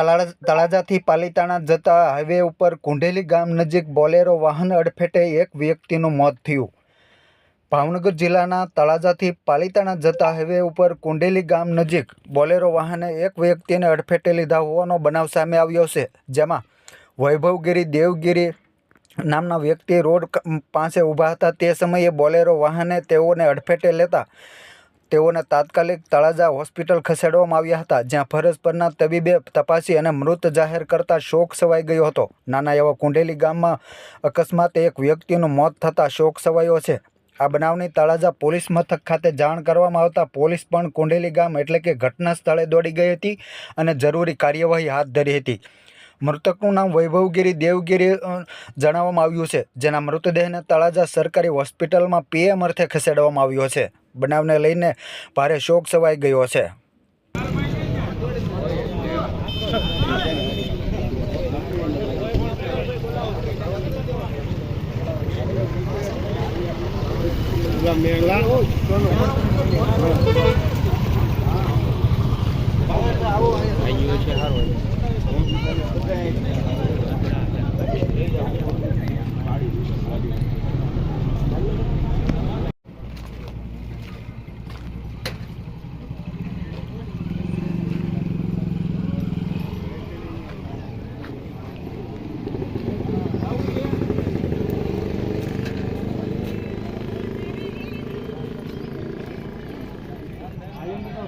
તળાજા તળાજાથી પાલીતાણા જતા હાઈવે ઉપર કુંઢેલી ગામ નજીક બોલેરો વાહન અડફેટે એક વ્યક્તિનું મોત થયું. ભાવનગર જિલ્લાના તળાજાથી પાલીતાણા જતા હાઈવે ઉપર કુંડેલી ગામ નજીક બોલેરો વાહને એક વ્યક્તિને અડફેટે લીધા હોવાનો બનાવ સામે આવ્યો છે, જેમાં વૈભવગીરી દેવગીરી નામના વ્યક્તિ રોડ પાસે ઊભા હતા. તે સમયે બોલેરો વાહને તેઓને અડફેટે લેતા તેઓને તાત્કાલિક તળાજા હોસ્પિટલ ખસેડવામાં આવ્યા હતા, જ્યાં ફરજ પરના તબીબે તપાસી અને મૃત જાહેર કરતા શોક સવાઈ ગયો હતો. નાના એવા કુંડેલી ગામમાં અકસ્માતે એક વ્યક્તિનું મોત થતાં શોક સવાયો છે. આ બનાવની તળાજા પોલીસ મથક ખાતે જાણ કરવામાં આવતા પોલીસ પણ કુંડેલી ગામ એટલે કે ઘટના સ્થળે દોડી ગઈ હતી અને જરૂરી કાર્યવાહી હાથ ધરી હતી. મૃતકનું નામ વૈભવગીરી દેવગીરી જણાવવામાં આવ્યું છે, જેના મૃતદેહને તળાજા સરકારી હોસ્પિટલમાં પીએમ અર્થે ખસેડવામાં આવ્યો છે. બનાવને લઈને ભારે શોક સવાઈ ગયો છે. મેળા